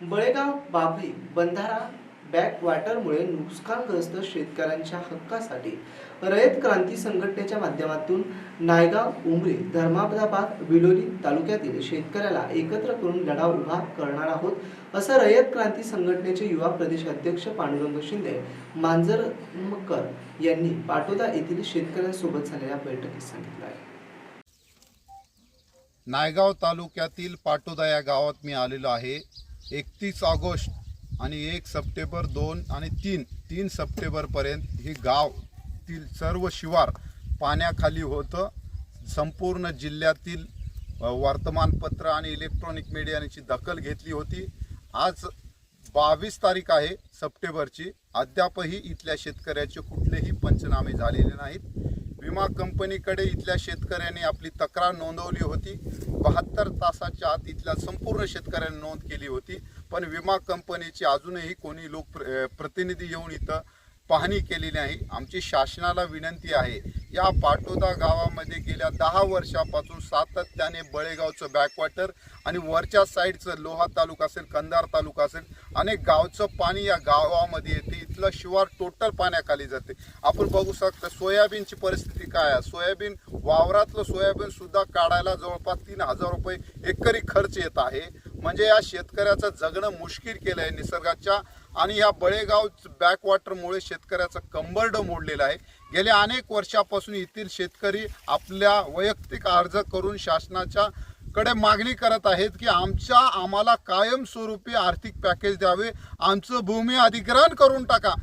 बळेगाव बाबरी बंधारा बॅकवॉटरमुळे नुकसानग्रस्त शेतकऱ्यांच्या हक्कासाठी रयत क्रांती संघटनेच्या माध्यमातून नायगाव उमरे धर्मादाबाद विलोली तालुक्यातील शेतकऱ्याला एकत्र करून लढा उभा करणार आहोत असं रयत क्रांती संघटनेचे युवा प्रदेश अध्यक्ष पांडुरंग शिंदे मांजरमकर यांनी पाटोदा येथील शेतकऱ्यांसोबत झालेल्या बैठकीत सांगितलं आहे. नायगाव तालुक्यातील पाटोदा या गावात मी आलेलो आहे. एकतीस ऑगस्ट आणि एक सप्टेंबर दोन आणि तीन तीन सप्टेंबरपर्यंत ही गावतील सर्व शिवार पाण्याखाली होतं. संपूर्ण जिल्ह्यातील वर्तमानपत्र आणि इलेक्ट्रॉनिक मीडियाची दखल घेतली होती. आज बावीस तारीख आहे सप्टेंबरची. अद्यापही इथल्या शेतकऱ्याचे कुठलेही पंचनामे झालेले नाहीत. विमा कंपनीकडे इथल्या शेतकऱ्यांनी आपली तक्रार नोंदवली होती. बहात्तर तासाच्या आत इथल्या संपूर्ण शेतकऱ्यांनी नोंद केली होती. पण विमा कंपनीची अजूनही कोणी लोक प्र- प्रतिनिधी येऊन इथं पाहणी केली नाही आमची शासनाला विनंती आहे. या पाटोदा गावामध्ये गेल्या दहा वर्षापासून सातत्याने बळेगावचं बॅकवॉटर आणि वरच्या साईडचं लोहा तालुका असेल कंधार तालुका असेल अनेक गावचं पाणी या गावामध्ये येते. इथलं शिवार टोटल पाण्याखाली जाते. आपण बघू शकता सोयाबीनची परिस्थिती काय आहे? सोयाबीन वावरातलं सोयाबीनसुद्धा काढायला जवळपास तीन हजार रुपये एकरी खर्च येत आहे. म्हणजे या शेतकऱ्याचं जगणं मुश्किल केलं आहे निसर्गाच्या आणि या बळेगाव बॅकवॉटरमुळे शेतकऱ्याचं कंबर्ड मोडलेलं आहे. गेल्या अनेक वर्षापासून येथील शेतकरी आपल्या वैयक्तिक अर्ज करून शासनाच्या कडे मागणी करत आहेत की आमच्या आम्हाला कायमस्वरूपी आर्थिक पॅकेज द्यावे. आमचं भूमी अधिग्रहण करून टाका.